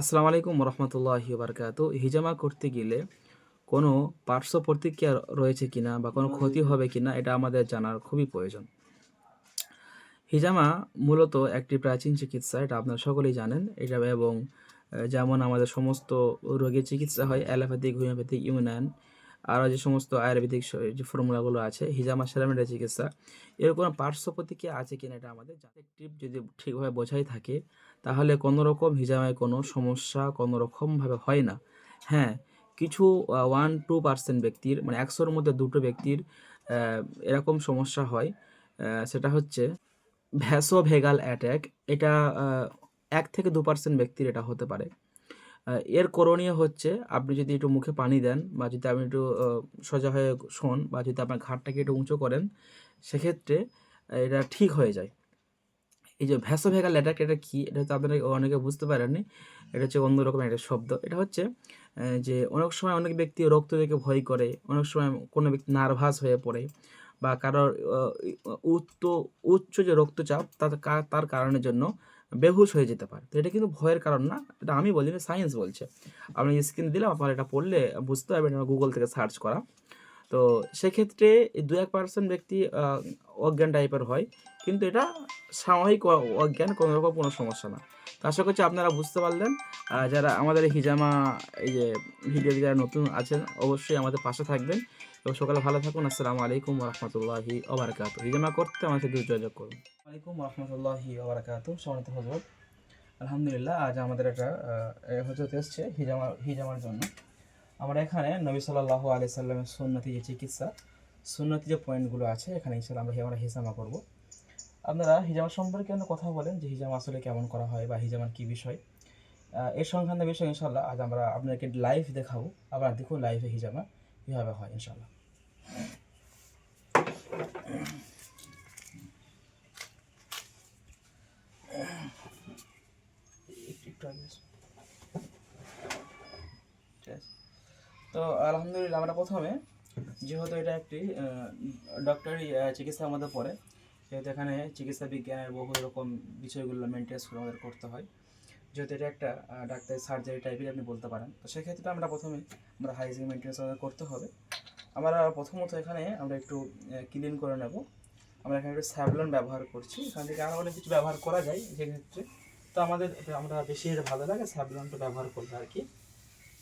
আসসালামু আলাইকুম রহমতুল্লাহি বারকাত হিজামা করতে গেলে কোনো পার্শ্ব প্রতিক্রিয়া রয়েছে কিনা বা কোনো ক্ষতি হবে কিনা, এটা আমাদের জানার খুবই প্রয়োজন। হিজামা মূলত একটি প্রাচীন চিকিৎসা, এটা আপনারা সকলেই জানেন। এটা এবং যেমন আমাদের সমস্ত রোগের চিকিৎসা হয়, অ্যালোপ্যাথিক, হোমিওপ্যাথিক, ইউনান আরও যে সমস্ত আয়ুর্বেদিক যে ফর্মুলাগুলো আছে, হিজামা সেরামের চিকিৎসা, এর কোনো পার্শ্ব প্রতিক্রিয়া আছে কিনা এটা আমাদের যাতে টিপ যদি ঠিকভাবে বোঝাই থাকে, তাহলে কোনো রকম হিজামায় কোনো সমস্যা কোনো রকমভাবে হয় না। হ্যাঁ কিছু ওয়ান টু পার্সেন্ট ব্যক্তির মানে একশোর মধ্যে দুটো ব্যক্তির এরকম সমস্যা হয় সেটা হচ্ছে ভ্যাসোভেগাল অ্যাট্যাক এটা এক থেকে দু পার্সেন্ট ব্যক্তির এটা হতে পারে। এর করণীয় হচ্ছে আপনি যদি একটু মুখে পানি দেন বা যদি আপনি একটু সোজা হয়ে শোন বা যদি আপনার ঘাটটাকে একটু উঁচু করেন, সেক্ষেত্রে এটা ঠিক হয়ে যায়। এই যে ভ্যাসোভেগাল অ্যাটাক এটা কী, এটা হচ্ছে আপনারা অনেকে বুঝতে পারেননি। এটা হচ্ছে অন্যরকম একটা শব্দ। এটা হচ্ছে যে অনেক সময় অনেক ব্যক্তি রক্ত দেখে ভয় করে, অনেক সময় কোনো ব্যক্তি নার্ভাস হয়ে পড়ে বা কারোর উচ্চ উচ্চ যে রক্তচাপ, তার তার কারণের জন্য বেহুশ হয়ে যেতে পারে। তো এটা কিন্তু ভয়ের কারণ না, এটা আমি বলি না সায়েন্স বলছে। আপনি স্ক্রিন দিলাম আপনার এটা পড়লে বুঝতে পারবেন গুগল থেকে সার্চ করা। তো সেক্ষেত্রে দু এক পার্সেন্ট ব্যক্তি অজ্ঞান টাইপের হয়, কিন্তু এটা অ- অজ্ঞান কোনো রকম কোনো সমস্যা না। তো আশা করছি আপনারা বুঝতে পারলেন। যারা আমাদের হিজামা, এই যে ভিডিও যারা নতুন আছেন, অবশ্যই আমাদের পাশে থাকবেন। এবং সকালে ভালো থাকুন, আসসালামু আলাইকুম রহমতুল্লাহি ওবরাকাত হিজামা করতে আমার সাথে যোগাযোগ করুন। আলাইকুম রহমতুল্লাহি ওবরাকাত সমিত হজরত। আলহামদুলিল্লাহ, আজ আমাদের একটা হজরত এসছে হিজামা, হিজামার জন্য। আমরা এখানে নবী সাল্লাহ আলি সাল্লামের সুন্নতি যে চিকিৎসা, সুন্নতি যে পয়েন্টগুলো আছে, এখানে ইনশাল্লাহ আমরা আমরা হিজামা করব। আপনারা হিজামা সম্পর্কে আমরা কথা বলেন যে হিজামা আসলে কেমন করা হয় বা হিজামার কী বিষয়। এর সংক্রান্ত বিষয় ইনশাল্লাহ আজ আমরা আপনাকে লাইভ দেখাবো। আবার দেখুন লাইভে হিজামা কীভাবে হয় ইনশাল্লাহ তো আলহামদুলিল্লাহ আমরা প্রথমে, যেহেতু এটা একটি ডক্টরি চিকিৎসার মধ্যে পড়ে যেহেতু এখানে চিকিৎসা বিজ্ঞানের বহু রকম বিষয়গুলো মেনটেন্স করে আমাদের করতে হয়। যেহেতু এটা একটা ডাক্তার সার্জারি টাইপের আপনি বলতে পারেন। তো সেক্ষেত্রে আমরা প্রথমে, আমরা হাইজিন মেনটেন্স আমাদের করতে হবে। আমরা প্রথমত এখানে আমরা একটু ক্লিন করে নেব। আমরা এখানে একটু স্যাভলন ব্যবহার করছি। এখান থেকে আরও অনেক কিছু ব্যবহার করা যায় সেক্ষেত্রে। তো আমাদের আমরা বেশি ভালো লাগে স্যাভলনটা ব্যবহার করব আর কি।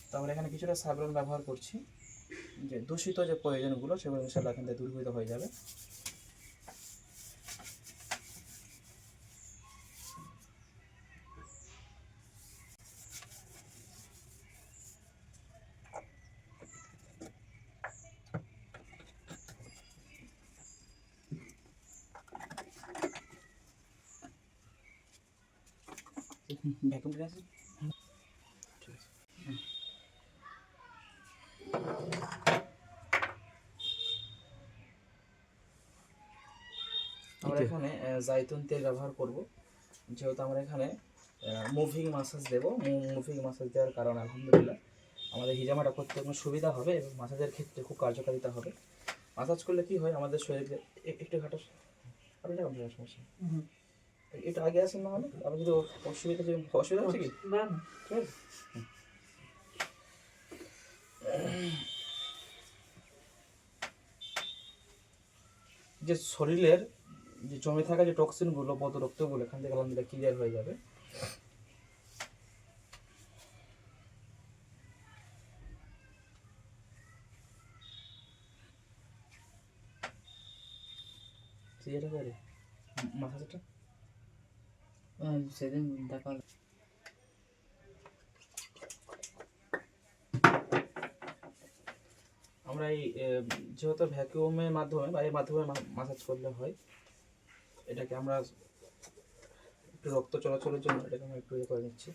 তো আমরা এখানে কিছুটা স্যাভলন ব্যবহার করছি। যে দূষিত যে প্রয়োজনগুলো, সেগুলো ইনশাল্লাহ এখান থেকে দূরীভূত হয়ে যাবে। ভ্যাকুম আছে? ঠিক আছে আমরা এখানে জাইতুন তেল ব্যবহার করব। যেহেতু আমরা এখানে মুভিং মাসাজ দেবো। মুভিং মাসাজ দেওয়ার কারণে আলহামদুলিল্লাহ আমাদের হিজামাটা করতে কোনো সুবিধা হবে এবং মাসাজের ক্ষেত্রে খুব কার্যকারিতা হবে। মাসাজ করলে কি হয় আমাদের শরীরে একটু ঘাটা না, সমস্যা। একটু আগে আসেন না হলে? আপনি যদি অসুবিধা যে অসুবিধা হচ্ছে কি? না না ঠিক আছে। যে শরীরের যে জমে থাকা যে টক্সিনগুলো বদ রক্তগুলো এখান থেকে আলহামদুলিল্লাহ ক্লিয়ার হয়ে যাবে। ক্লিয়ার হবে রে মাথাটা সেদিন দেখা। আমরা এই যেহেতু ভ্যাকিউমের মাধ্যমে বা এর মাধ্যমে মাসাজ করলে হয়, এটাকে আমরা একটু রক্ত চলাচলের জন্য এটাকে আমরা একটু ইয়ে করে নিচ্ছি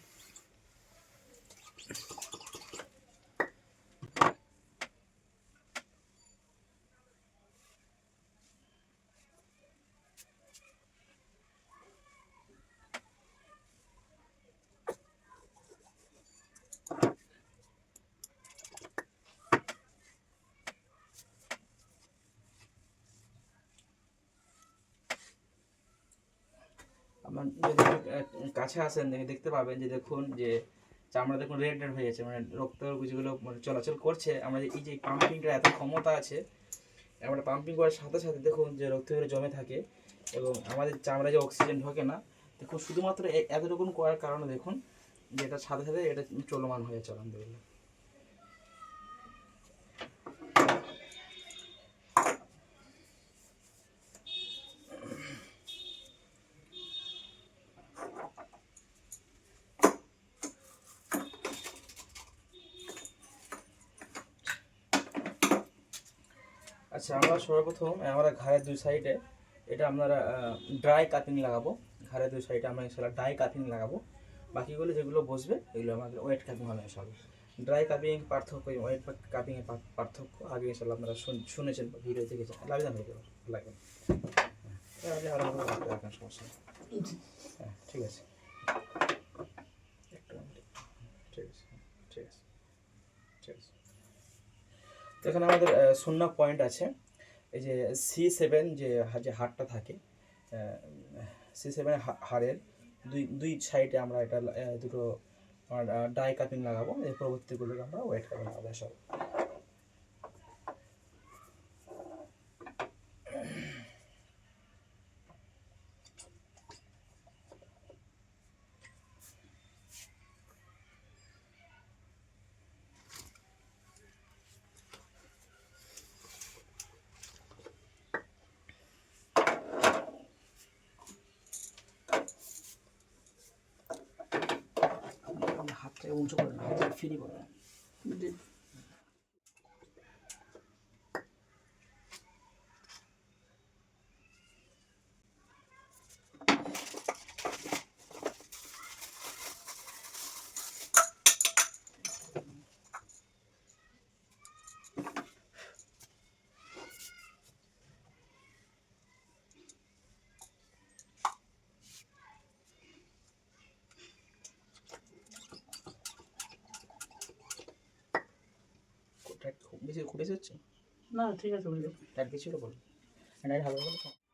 কাছে আসেন, দেখে দেখতে পাবেন যে দেখুন যে চামড়া দেখুন রেড রেড হয়ে যাচ্ছে মানে রক্ত যেগুলো মানে চলাচল করছে। আমাদের এই যে পাম্পিংটা এত ক্ষমতা আছে, আমরা পাম্পিং করার সাথে সাথে দেখুন যে রক্তগুলো জমে থাকে এবং আমাদের চামড়ায় যে অক্সিজেন ঢোকে না দেখুন শুধুমাত্র এ- এতটুকু করার কারণে দেখুন যে এটার সাথে সাথে এটা চলমান হয়ে চলে আলহামদুলিল্লাহ। আচ্ছা আমরা সর্বপ্রথম আমরা ঘাড়ের দুই সাইডে এটা আমরা ড্রাই কাটিং লাগাবো। ঘাড়ের দুই সাইডে আমরা ইনশাল্লাহ ড্রাই কাটিং লাগাবো। বাকিগুলো যেগুলো বসবে এগুলো আমাদের ওয়েট কাটিং হবে ইনশাল্লাহ। ড্রাই কাপিং পার্থক্য ওয়েট কাপিংয়ের পার্থক্য আগে ইনশাল্লাহ আপনারা শুন- শুনেছেন ভিডিও দেখেছেন। লাগবে না। লাগবে রাখেন, সমস্যা হ্যাঁ ঠিক আছে। ঠিক আছে ঠিক আছে ঠিক আছে। তো এখানে আমাদের শূন্য পয়েন্ট আছে। এই যে সি সেভেন যে যে হারটা থাকে সি সেভেন হারের দুই দুই সাইডে আমরা এটা দুটো ডাই কাপিং লাগাবো। এর পরবর্তীগুলো আমরা ওয়েট কাপিং লাগাবো। সব উঁচু করে না ফ্রি করে না টাইট খুব বেশি খুব বেশি হচ্ছে? না ঠিক আছে বেশি হলে বলুন। এটা ভালো বলো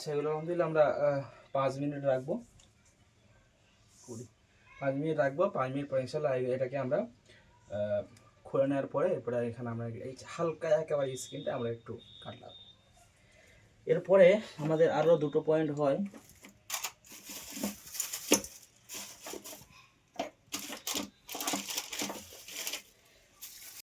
আচ্ছা এগুলো আলহামদুলিল্লাহ আমরা পাঁচ মিনিট রাখব। কুড়ি পাঁচ মিনিট রাখব, পাঁচ মিনিট পরে ইনশাল্লাহ এটাকে আমরা খুলে নেওয়ার পরে এরপরে এখানে আমরা এই হালকা একেবারে স্কিনটা আমরা একটু কাটলাম। এরপরে আমাদের আরও দুটো পয়েন্ট হয়।